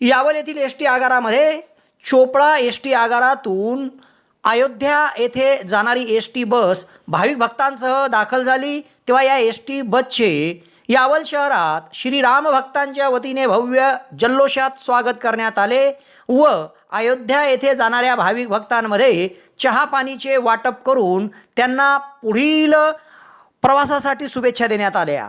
यावल येथील S T आगारामध्ये Chopda S T आगारातून अयोध्या येथे जाणारी एस टी बस भाविक भक्तांसह दाखल झाली. तेव्हा या एस टी बसचे यावल शहरात श्रीराम भक्तांच्या वतीने भव्य जल्लोषात स्वागत करण्यात आले व अयोध्या येथे जाणाऱ्या भाविक भक्तांमध्ये चहापाणीचे वाटप करून त्यांना पुढील प्रवासासाठी शुभेच्छा देण्यात आल्या.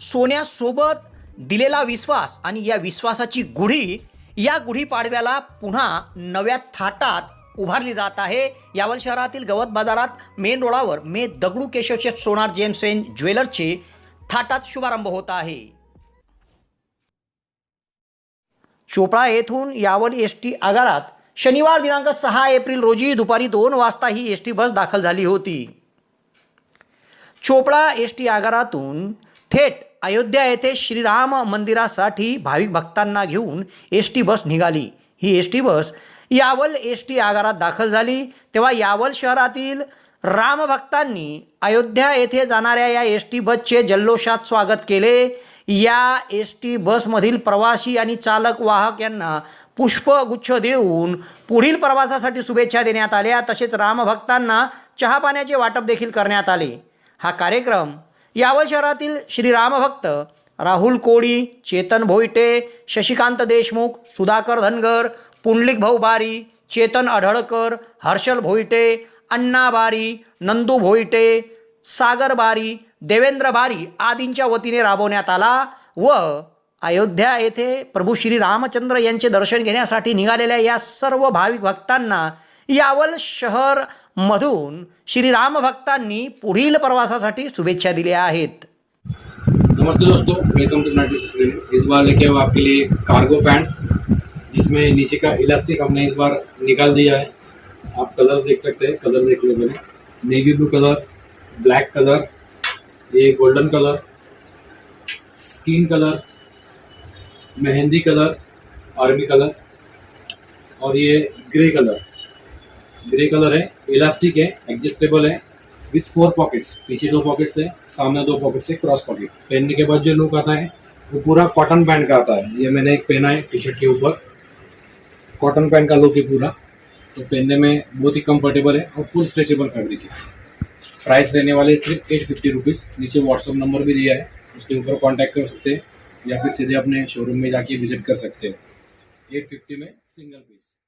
सोन्यासोबत दिलेला विश्वास आणि या विश्वासाची गुढी या गुढीपाडव्याला पुन्हा नव्या थाटात उभारली जात आहे. यावल शहरातील गवत बाजारात मेन रोडावर मे दगडू केशवचे सोनार जेम्स एन ज्वेलर्सचे थाटात शुभारंभ होत आहे. चोपडा येथून यावल एस टी आगारात शनिवार दिनांक सहा एप्रिल रोजी दुपारी दोन वाजता ही एस टी बस दाखल झाली होती. चोपडा एस टी आगारातून थेट अयोध्या येथे श्रीराम मंदिरासाठी भाविक भक्तांना घेऊन एस टी बस निघाली. ही S T bus Yawal S T आगारात दाखल झाली. तेव्हा यावल शहरातील रामभक्तांनी अयोध्या येथे जाणाऱ्या या एस टी बसचे जल्लोषात स्वागत केले. या एस टी बसमधील प्रवासी आणि चालक वाहक यांना पुष्पगुच्छ देऊन पुढील प्रवासासाठी शुभेच्छा देण्यात आल्या. तसेच रामभक्तांना चहापाण्याचे वाटप देखील करण्यात आले. हा कार्यक्रम यावल शहरातील श्रीरामभक्त राहुल कोळी चेतन भोईटे शशिकांत देशमुख सुधाकर धनगर पुंडलिक भाऊ बारी चेतन अढळकर हर्षल भोईटे अण्णा बारी नंदू भोईटे सागर बारी देवेंद्र बारी आदींच्या वतीने राबवण्यात आला व अयोध्या येथे प्रभू श्री रामचंद्र यांचे दर्शन घेण्यासाठी निघालेल्या या सर्व भाविक भक्तांना यावल शहरमधून श्रीराम भक्तांनी पुढील प्रवासासाठी शुभेच्छा दिल्या आहेत. नमस्ते दोस्तों वेलकम टू नाटी स्क्रीन इस बार लेके आए आपके लिए कार्गो पैंट्स जिसमें नीचे का इलास्टिक हमने इस बार निकाल दिया है। आप कलर्स देख सकते हैं कलर देख लो मैंने। Navy blue colour black colour ये golden colour skin colour mehndi colour, army colour और ये ग्रे कलर। ग्रे कलर है, इलास्टिक है, एडजस्टेबल है विथ फोर पॉकेट्स पीछे दो पॉकेट्स है, सामने दो पॉकेट्स है क्रॉस पॉकेट पहनने के बाद जो लुक आता है, वो पूरा कॉटन पैंट का आता है। ये मैंने एक पहना है टी शर्ट के ऊपर। कॉटन पैंट का लुक है पूरा। तो पहनने में बहुत ही कंफर्टेबल है और फुल स्ट्रेचेबल फैब्रिक है। प्राइस रहने वाले सिर्फ़ एट फिफ्टी रुपीज़ नीचे व्हाट्सअप नंबर भी दिया है, उसके ऊपर कांटेक्ट कर सकते हैं। या फिर सीधे अपने शोरूम में जाके विजिट कर सकते हैं। एट फिफ्टी में सिंगल पीस